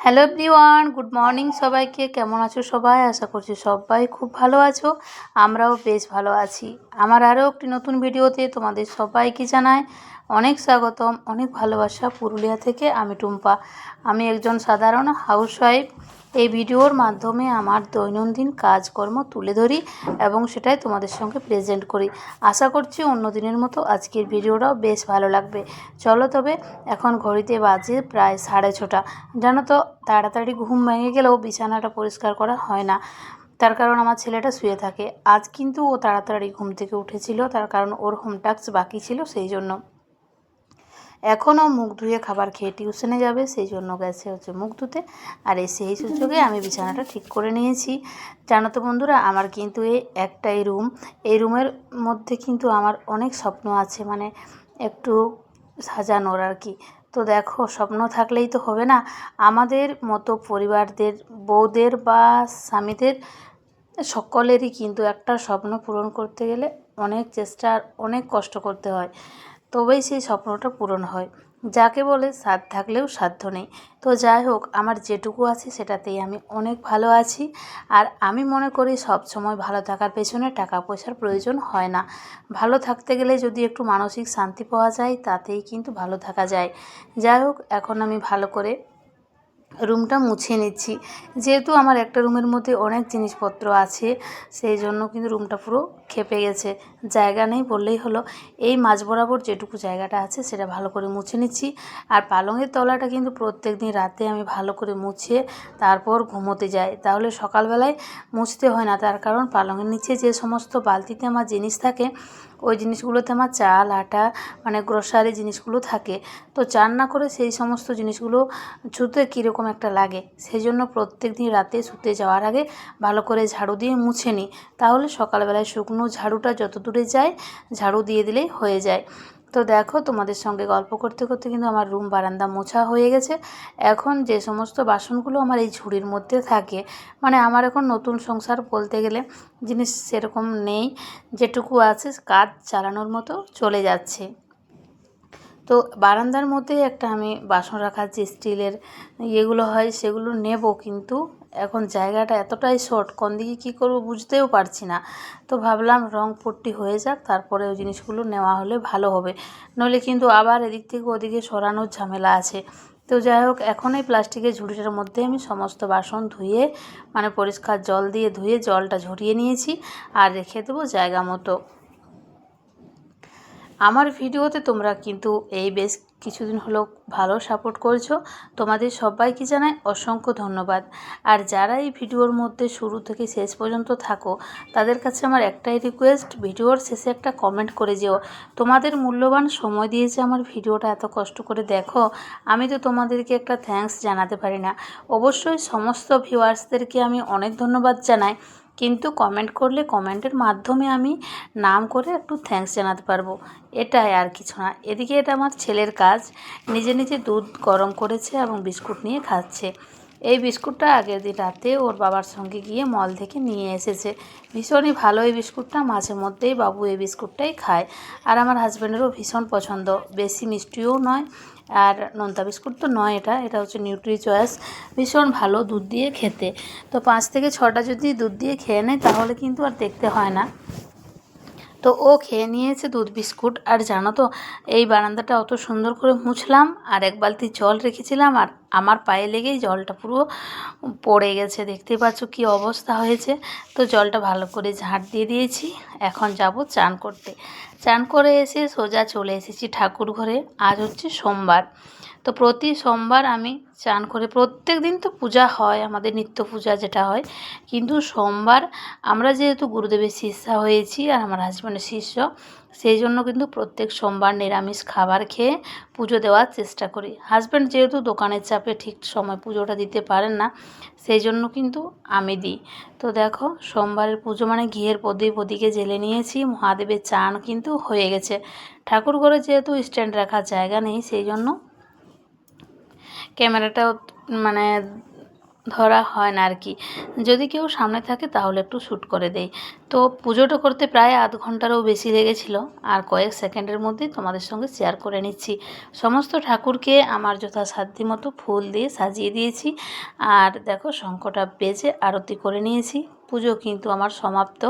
Hello everyone good morning সবাইকে। কেমন আছো সবাই? আশা করছি সবাই খুব ভালো আছো। আমরাও বেশ ভালো আছি। আমার আরও একটি নতুন ভিডিওতে তোমাদের সবাইকে জানায় অনেক স্বাগতম, অনেক ভালোবাসা পুরুলিয়া থেকে আমি টুম্পা। আমি একজন সাধারণ হাউসওয়াইফ এই ভিডিওর মাধ্যমে আমার দৈনন্দিন কাজকর্ম তুলে ধরি এবং সেটাই তোমাদের সঙ্গে প্রেজেন্ট করি। আশা করছি অন্য দিনের মতো আজকের ভিডিওটাও বেশ ভালো লাগবে। চলো তবে এখন ঘড়িতে বাজে প্রায় সাড়ে ছটা। জানো তো, তাড়াতাড়ি ঘুম ভেঙে গেলেও বিছানাটা পরিষ্কার করা হয় না। তার কারণ আমার ছেলেটা শুয়ে থাকে। আজ কিন্তু ও তাড়াতাড়ি ঘুম থেকে উঠেছিল, তার কারণ ওর হোম টাস্ক বাকি ছিল সেই জন্য। এখনও মুখ ধুয়ে খাবার খেয়ে টিউশনে যাবে, সেই জন্য গেছে হচ্ছে মুখ ধুতে। আর এই সেই সুযোগে আমি বিছানাটা ঠিক করে নিয়েছি। জানো তো বন্ধুরা, আমার কিন্তু এই একটাই রুম। এই রুমের মধ্যে কিন্তু আমার অনেক স্বপ্ন আছে মানে একটু সাজানোর আর কি। তো দেখো, স্বপ্ন থাকলেই তো হবে না। আমাদের মতো পরিবারদের, বউদের বা স্বামীদের সকলেরই কিন্তু একটা স্বপ্ন পূরণ করতে গেলে অনেক চেষ্টা আর অনেক কষ্ট করতে হয়। তবেই সেই স্বপ্নটা পূরণ হয়। যাকে বলে সাধ্য থাকলেও সাধ্য নেই। তো যাই হোক, আমার যেটুকু আছে সেটাতেই আমি অনেক ভালো আছি। আর আমি মনে করি সব সময় ভালো থাকার পেছনে টাকা পয়সার প্রয়োজন হয় না। ভালো থাকতে গেলে যদি একটু মানসিক শান্তি পাওয়া যায়, তাতেই কিন্তু ভালো থাকা যায়। যাই হোক, এখন আমি ভালো করে রুমটা মুছে নিচ্ছি। যেহেতু আমার একটা রুমের মধ্যে অনেক জিনিসপত্র আছে, সেই জন্য কিন্তু রুমটা পুরো খেপে গেছে। জায়গা নেই বললেই হলো। এই মাঝ বরাবর যেটুকু জায়গাটা আছে সেটা ভালো করে মুছে নিচ্ছি। আর পালঙের তলাটা কিন্তু প্রত্যেক দিন রাতে আমি ভালো করে মুছে তারপর ঘুমোতে যাই। তাহলে সকালবেলায় মুছতে হয় না। তার কারণ পালঙের নিচে যে সমস্ত বালতিতে আমার জিনিস থাকে, ওই জিনিসগুলোতে আমার চাল, আটা মানে গ্রোসারি জিনিসগুলো থাকে। তো চান না করে সেই সমস্ত জিনিসগুলো ছুতে কীরকম একটা লাগে। সেই জন্য প্রত্যেক দিন রাতে শুতে যাওয়ার আগে ভালো করে ঝাড়ু দিয়ে মুছে নিই। তাহলে সকালবেলায় শুকনো ঝাড়ুটা যত দূরে যায়, ঝাড়ু দিয়ে দিলেই হয়ে যায়। তো দেখো, তোমাদের সঙ্গে গল্প করতে করতে কিন্তু আমার রুম বারান্দা মোছা হয়ে গেছে। এখন যে সমস্ত বাসনগুলো আমার এই ঝুড়ির মধ্যে থাকে মানে আমার এখন নতুন সংসার বলতে গেলে জিনিস সেরকম নেই। যেটুকু আছে কাজ চালানোর মতো চলে যাচ্ছে। তো বারান্দার মধ্যে একটা আমি বাসন রাখার যে স্টিলের, ইয়েগুলো হয়, সেগুলো নেব কিন্তু এখন জায়গাটা এতটাই শর্ট কোন দিকে কী করব বুঝতেও পারছি না। তো ভাবলাম রং পট্টি হয়ে যাক, তারপরে ওই জিনিসগুলো নেওয়া হলে ভালো হবে। নইলে কিন্তু আবার এদিক থেকে ওদিকে সরানোর ঝামেলা আছে। তো যাই হোক, এখন এই প্লাস্টিকের ঝুড়িটার মধ্যে আমি সমস্ত বাসন ধুয়ে মানে পরিষ্কার জল দিয়ে ধুয়ে জলটা ঝরিয়ে নিয়েছি আর রেখে দেবো জায়গা মতো। আমার ভিডিওতে তোমরা কিন্তু এই বেশ কিছুদিন হলো ভালো সাপোর্ট করছ। তোমাদের সবাইকে জানাই অসংখ্য ধন্যবাদ। আর যারা এই ভিডিওর মধ্যে শুরু থেকে শেষ পর্যন্ত থাকো, তাদের কাছে আমার একটাই রিকোয়েস্ট ভিডিওর শেষে একটা কমেন্ট করে যেও। তোমাদের মূল্যবান সময় দিয়েছে আমার ভিডিওটা এত কষ্ট করে দেখো, আমি তো তোমাদেরকে একটা থ্যাঙ্কস জানাতে পারি না। অবশ্যই সমস্ত ভিউয়ার্সদেরকে আমি অনেক ধন্যবাদ জানাই। কিন্তু কমেন্ট করলে কমেন্টের মাধ্যমে আমি নাম করে একটু থ্যাঙ্কস জানাতে পারব। এটাই আর কিছু না। এদিকে এটা আমার ছেলের কাজ। নিজে নিজে দুধ গরম করেছে এবং বিস্কুট নিয়ে খাচ্ছে। এই বিস্কুটটা আগের দিন রাতে ওর বাবার সঙ্গে গিয়ে মল থেকে নিয়ে এসেছে। ভীষণই ভালো এই বিস্কুটটা। মাঝে মধ্যেই বাবু এই বিস্কুটটাই খায়। আর আমার হাজব্যান্ডেরও ভীষণ পছন্দ। বেশি মিষ্টিও নয়। আর নোনতা বিস্কুট তো নয় এটা এটা হচ্ছে নিউট্রি চয়েস ভীষণ ভালো দুধ দিয়ে খেতে। তো পাঁচ থেকে ছটা যদি দুধ দিয়ে খেয়ে নেয়, তাহলে কিন্তু আর দেখতে হয় না। তো ও খেয়ে নিয়েছে দুধ বিস্কুট। আর জানো তো, এই বারান্দাটা অত সুন্দর করে মুছলাম, আর এক বালতি জল রেখেছিলাম, আর আমার পায়ে লেগেই জলটা পুরো পড়ে গেছে। দেখতেই পাচ্ছ কি অবস্থা হয়েছে। তো জলটা ভালো করে ঝাঁট দিয়ে দিয়েছি। এখন যাব চান করতে। চান করে এসে সোজা চলে এসেছি ঠাকুর ঘরে। আজ হচ্ছে সোমবার। তো প্রতি সোমবার আমি চান করে, প্রত্যেক দিন তো পূজা হয়, আমাদের নিত্য পূজা যেটা হয়। কিন্তু সোমবার আমরা যেহেতু গুরুদেবের শিষ্যা হয়েছি আর আমার হাজব্যান্ডের শিষ্য সেই জন্য কিন্তু প্রত্যেক সোমবার নিরামিষ খাবার খেয়ে পুজো দেওয়ার চেষ্টা করি। হাজব্যান্ড যেহেতু দোকানের চাপে ঠিক সময় পুজোটা দিতে পারেন না, সেই জন্য কিন্তু আমি দিই। তো দেখো, সোমবারের পুজো মানে ঘিয়ের প্রদীপ ওদিকে জেলে নিয়েছি, মহাদেবের চান কিন্তু হয়ে গেছে। ঠাকুর ঘরে যেহেতু স্ট্যান্ড রাখার জায়গা নেই, সেই জন্য ক্যামেরাটা মানে ধরা হয় না আর কি যদি কেউ সামনে থাকে তাহলে একটু শ্যুট করে দেই। তো পুজোটা করতে প্রায় আধ ঘন্টারও বেশি লেগেছিল। আর কয়েক সেকেন্ডের মধ্যেই তোমাদের সঙ্গে শেয়ার করে নিচ্ছি। সমস্ত ঠাকুরকে আমার যথাসাধ্য মতো ফুল দিয়ে সাজিয়ে দিয়েছি। আর দেখো শঙ্কটা বেজে আরতি করে নিয়েছি। পুজো কিন্তু আমার সমাপ্ত।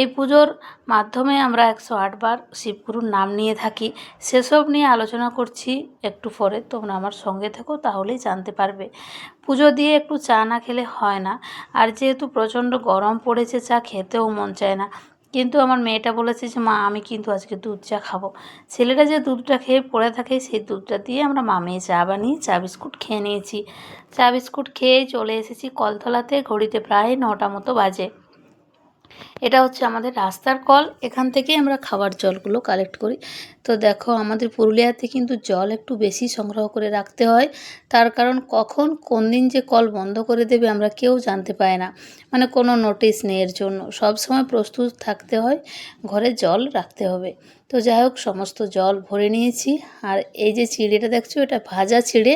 এই পুজোর মাধ্যমে আমরা একশো আটবার শিবগুরুর নাম নিয়ে থাকি। সেসব নিয়ে আলোচনা করছি একটু পরে, তোমরা আমার সঙ্গে থেকো, তাহলেই জানতে পারবে। পুজো দিয়ে একটু চা না খেলে হয় না। আর যেহেতু প্রচণ্ড গরম পড়েছে, চা খেতেও মন চায় না। কিন্তু আমার মেয়েটা বলেছে যে, মা, আমি কিন্তু আজকে দুধ চা খাব। ছেলেটা যে দুধটা খেয়ে পড়ে থাকে, সেই দুধটা দিয়ে আমরা মামিয়ে চা বানিয়ে চা বিস্কুট খেয়ে নিয়েছি। চা বিস্কুট খেয়ে চলে এসেছি কলতলাতে, ঘড়িতে প্রায় নটা মতো বাজে। এটা হচ্ছে আমাদের রাস্তার কল। এখান থেকে আমরা খাবার জলগুলো কালেক্ট করি। তো দেখো, আমাদের পুরুলিয়াতে কিন্তু জল একটু বেশি সংগ্রহ করে রাখতে হয়। তার কারণ কখন, কোন দিন যে কল বন্ধ করে দেবে আমরা কেউ জানতে পায় না। মানে কোনো নোটিশ নেই এর জন্য। সবসময় প্রস্তুত থাকতে হয়, ঘরে জল রাখতে হবে। তো যাই হোক, সমস্ত জল ভরে নিয়েছি। আর এই যে চিড়েটা দেখছ, এটা ভাজা চিড়ে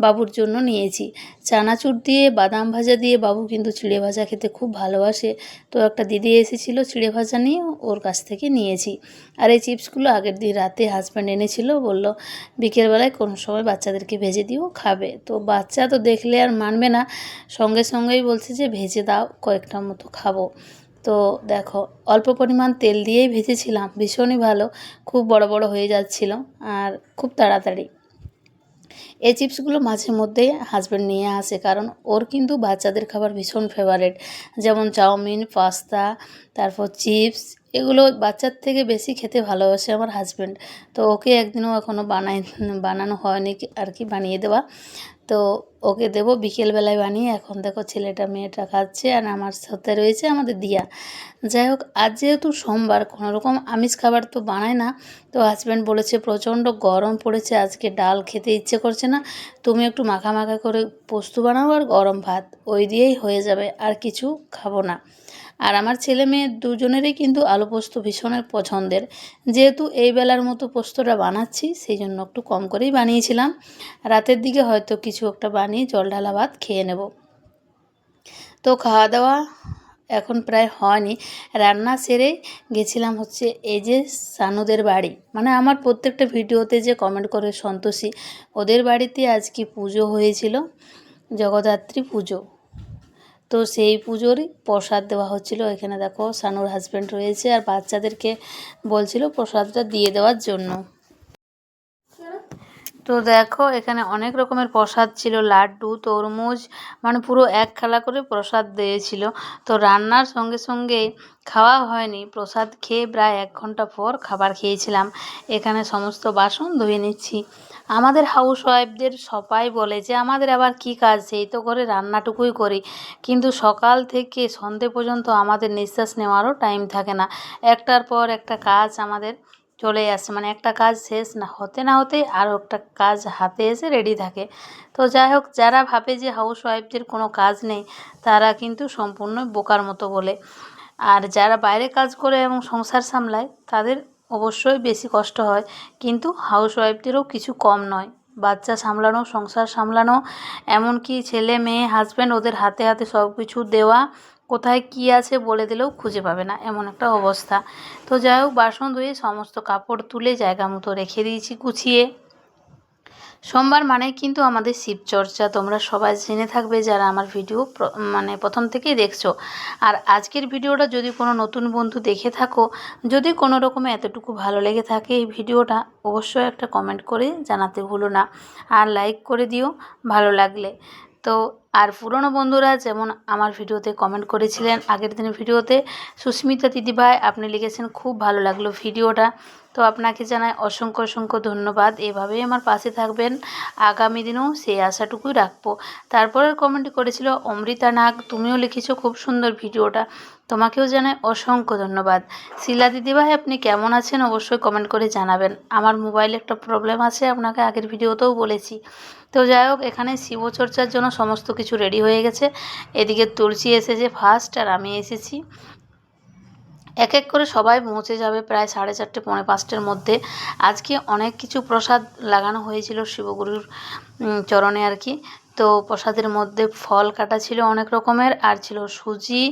বাবুর জন্য নিয়েছি। চানাচুর দিয়ে, বাদাম ভাজা দিয়ে বাবু কিন্তু চিড়ে ভাজা খেতে খুব ভালোবাসে। তো একটা দিদি এসেছিল চিড়ে ভাজা নিয়ে, ওর কাছ থেকে নিয়েছি। আর এই চিপসগুলো আগের দিন রাতে হাজব্যান্ড এনেছিল, বলল, বিকেলবেলায় কোনো সময় বাচ্চাদেরকে ভেজে দিও, খাবে। তো বাচ্চা তো দেখলে আর মানবে না। সঙ্গে সঙ্গেই বলছে যে, ভেজে দাও, কয়েকটা মতো খাব। তো দেখো, অল্প পরিমাণ তেল দিয়েই ভেজেছিলাম, ভীষণই ভালো, খুব বড় বড় হয়ে যাচ্ছিল আর খুব তাড়াতাড়ি। এই চিপসগুলো মাঝে মধ্যেই হাজব্যান্ড নিয়ে আসে, কারণ ওর কিন্তু বাচ্চাদের খাবার ভীষণ ফেভারেট যেমন চাউমিন, পাস্তা, তারপর চিপস, এগুলো বাচ্চার থেকে বেশি খেতে ভালোবাসে আমার হাজব্যান্ড তো ওকে একদিনও এখনও বানাই, বানানো হয়নি, আর কি বানিয়ে দেওয়া। তো ওকে দেবো বিকেলবেলায় বানিয়ে। এখন দেখো ছেলেটা মেয়েটা খাচ্ছে আর আমার সাথে রয়েছে আমাদের দিয়া। যাই হোক, আজ যেহেতু সোমবার কোনো রকম আমিষ খাবার তো বানায় না, তো হাজব্যান্ড বলেছে প্রচণ্ড গরম পড়েছে, আজকে ডাল খেতে ইচ্ছে করছে না। তুমি একটু মাখা মাখা করে পোস্ত বানাও আর গরম ভাত, ওই দিয়েই হয়ে যাবে, আর কিছু খাব না। আর আমার ছেলে মেয়ে দুজনেরই কিন্তু আলু পোস্ত ভীষণের পছন্দের। যেহেতু এই বেলার মতো পোস্তটা বানাচ্ছি, সেই জন্য একটু কম করেই বানিয়েছিলাম। রাতের দিকে হয়তো কিছু একটা বানিয়ে জল ঢালা ভাত খেয়ে নেব। তো খাওয়া দাওয়া এখন প্রায় হয়নি। রান্না সেরে গেছিলাম হচ্ছে এই যে সানুদের বাড়ি। মানে আমার প্রত্যেকটা ভিডিওতে যে কমেন্ট করে সন্তোষী, ওদের বাড়িতে আজকে পুজো হয়েছিল? জগদ্ধাত্রী পুজো। তো সেই পুজোরই প্রসাদ দেওয়া হচ্ছিল। এখানে দেখো সানুর হাজব্যান্ড রয়েছে আর বাচ্চাদেরকে বলছিল প্রসাদটা দিয়ে দেওয়ার জন্য। তো দেখো এখানে অনেক রকমের প্রসাদ ছিল, লাড্ডু, তরমুজ মানে পুরো এক খেলা করে প্রসাদ দিয়েছিল। তো রান্নার সঙ্গে সঙ্গে খাওয়া হয়নি। প্রসাদ খেয়ে প্রায় এক ঘণ্টা পর খাবার খেয়েছিলাম। এখানে সমস্ত বাসন ধুয়ে নিচ্ছি। আমাদের হাউস ওয়াইফদের সবাই বলে যে, আমাদের আবার কি কাজ? সেই তো করে রান্নাটুকুই করি। কিন্তু সকাল থেকে সন্ধে পর্যন্ত আমাদের নিঃশ্বাস নেওয়ারও টাইম থাকে না। একটার পর একটা কাজ আমাদের চলে আসে মানে একটা কাজ শেষ না, হতে না হতেই আরও একটা কাজ হাতে এসে রেডি থাকে। তো যাই হোক, যারা ভাবে যে হাউস ওয়াইফদের কোনো কাজ নেই, তারা কিন্তু সম্পূর্ণ বোকার মতো বলে। আর যারা বাইরে কাজ করে এবং সংসার সামলায়, তাদের অবশ্যই বেশি কষ্ট হয়। কিন্তু হাউস ওয়াইফদেরও কিছু কম নয়। বাচ্চা সামলানো, সংসার সামলানো, এমনকি ছেলে, মেয়ে হাজব্যান্ড ওদের হাতে হাতে সব কিছু দেওয়া, কোথায় কি আছে বলে দিলেও খুঁজে পাবে না। এমন একটা অবস্থা। তো যাই হোক, বাসন ধুয়ে সমস্ত কাপড় তুলে জায়গা মতো রেখে দিয়েছি গুছিয়ে। সোমবার মানে কিন্তু আমাদের শিবচর্চা তোমরা সবাই জেনে থাকবে যারা আমার ভিডিও মানে প্রথম থেকেই দেখছ। আর আজকের ভিডিওটা যদি কোনো নতুন বন্ধু দেখে থাকো, যদি কোনো রকমে এতটুকু ভালো লেগে থাকে এই ভিডিওটা, অবশ্যই একটা কমেন্ট করে জানাতে ভুলো না। আর লাইক করে দিও, ভালো লাগলে। তো আর পুরনো বন্ধুরা যেমন আমার ভিডিওতে কমেন্ট করেছিলেন আগের দিনের ভিডিওতে, সুস্মিতা দিদিভাই, আপনি লিখেছেন, খুব ভালো লাগল ভিডিওটা। তো আপনাকে জানাই অসংখ্য অসংখ্য ধন্যবাদ। এভাবেই আমার পাশে থাকবেন। আগামী দিনেও সেই আশাটুকুই রাখব। তারপরের কমেন্ট করেছিল, অমৃতা নাগ, তুমিও লিখেছো খুব সুন্দর ভিডিওটা। তোমাকেও জানাই অসংখ্য ধন্যবাদ। শিলা দিদিভাই আপনি কেমন আছেন? অবশ্যই কমেন্ট করে জানাবেন। আমার মোবাইলে একটা প্রবলেম আছে, আপনাকে আগের ভিডিওতেও বলেছি। তো যাই হোক, এখানে শিবচর্চার জন্য সমস্ত কিছু রেডি হয়ে গেছে। এদিকে তুলসী এসেছে ফার্স্ট আর আমি এসেছি। এক এক করে সবাই পৌঁছে যাবে প্রায় সাড়ে চারটে, পৌনে পাঁচটার মধ্যে। আজকে অনেক কিছু প্রসাদ লাগানো হয়েছিল শিবগুরুর চরণে আর কি। তো প্রসাদের মধ্যে ফল কাটা ছিল অনেক রকমের, আর ছিল সুজি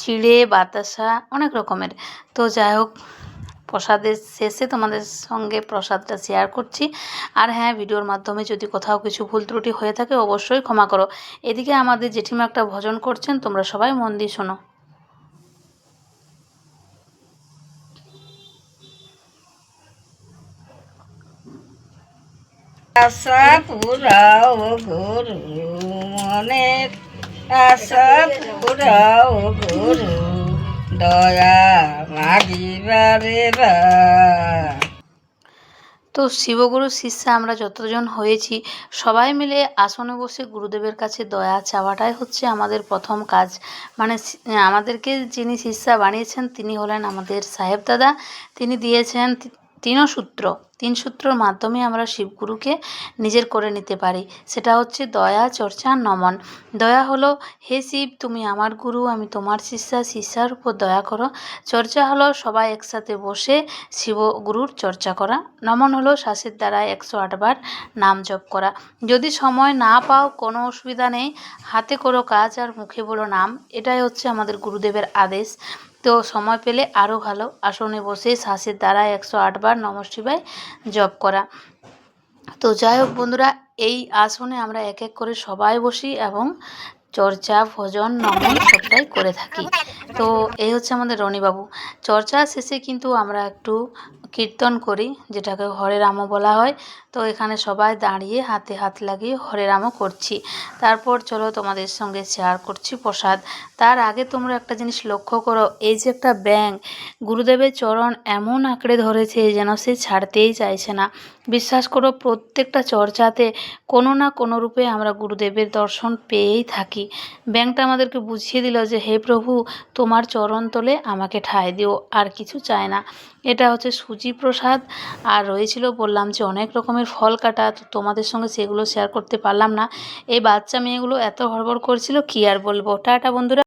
চিড়ে, বাতাসা অনেক রকমের। তো যাই হোক, প্রসাদের শেষে তোমাদের সঙ্গে প্রসাদটা শেয়ার করছি। আর হ্যাঁ ভিডিওর মাধ্যমে যদি কোথাও কিছু ভুল ত্রুটি হয়ে থাকে, অবশ্যই ক্ষমা করো। এদিকে আমাদের জেঠিমা একটা ভজন করছেন, তোমরা সবাই মন দিয়ে শোনো। আশা পুরাও গুরু মনের, আশা পুরাও গুরু, দয়া মাগিবারে তো শিবগুরু শিষ্যা, আমরা যতজন হয়েছি, সবাই মিলে আসনে বসে গুরুদেবের কাছে দয়া চাওয়াটাই হচ্ছে আমাদের প্রথম কাজ। মানে আমাদেরকে যিনি শিষ্যা বানিয়েছেন, তিনি হলেন আমাদের সাহেব দাদা। তিনি দিয়েছেন তি- তিনসূত্র তিন সূত্রর মাধ্যমে আমরা শিবগুরুকে নিজের করে নিতে পারি। সেটা হচ্ছে দয়া, চর্চা, নমন। দয়া হলো, হে শিব, তুমি আমার গুরু, আমি তোমার শিষ্যা, শিষ্যার উপর দয়া করো। চর্চা হলো, সবাই একসাথে বসে শিব গুরুর চর্চা করা। নমন হলো শ্বাসের দ্বারা একশো আটবার নাম জপ করা। যদি সময় না পাও, কোনো অসুবিধা নেই। হাতে করো কাজ আর মুখে বলো নাম। এটাই হচ্ছে আমাদের গুরুদেবের আদেশ। তো সময় পেলে আরও ভালো। আসনে বসে শ্বাসের দ্বারা একশো আটবার নম শিবায় জপ করা। তো যাই হোক বন্ধুরা, এই আসনে আমরা এক এক করে সবাই বসি এবং চর্চা, ভজন, নমন সবটাই করে থাকি। তো এই হচ্ছে আমাদের রনিবাবু। চর্চা শেষে কিন্তু আমরা একটু কীর্তন করি, যেটাকে হরে রাম বলা হয়। তো এখানে সবাই দাঁড়িয়ে হাতে হাত লাগিয়ে হরে রামও করছি। তারপর চলো তোমাদের সঙ্গে শেয়ার করছি প্রসাদ। তার আগে তোমরা একটা জিনিস লক্ষ্য করো, এই যে একটা ব্যাং গুরুদেবের চরণ এমন আঁকড়ে ধরেছে যেন সে ছাড়তেই চাইছে না। বিশ্বাস করো, প্রত্যেকটা চর্চাতে কোনো না কোনো রূপে আমরা গুরুদেবের দর্শন পেয়েই থাকি। ব্যাংকটা আমাদেরকে বুঝিয়ে দিল যে, হে প্রভু, তোমার চরণ তোলে আমাকে ঠাঁই দিও, আর কিছু চায় না। এটা হচ্ছে সুজি প্রসাদ। আর রয়েছিল বললাম যে, অনেক রকমের ফল কাটা তো তোমাদের সঙ্গে সেগুলো শেয়ার করতে পারলাম না। এই বাচ্চা মেয়েগুলো এত হড়বড় করছিল, কি আর বলব? টাটা বন্ধুরা।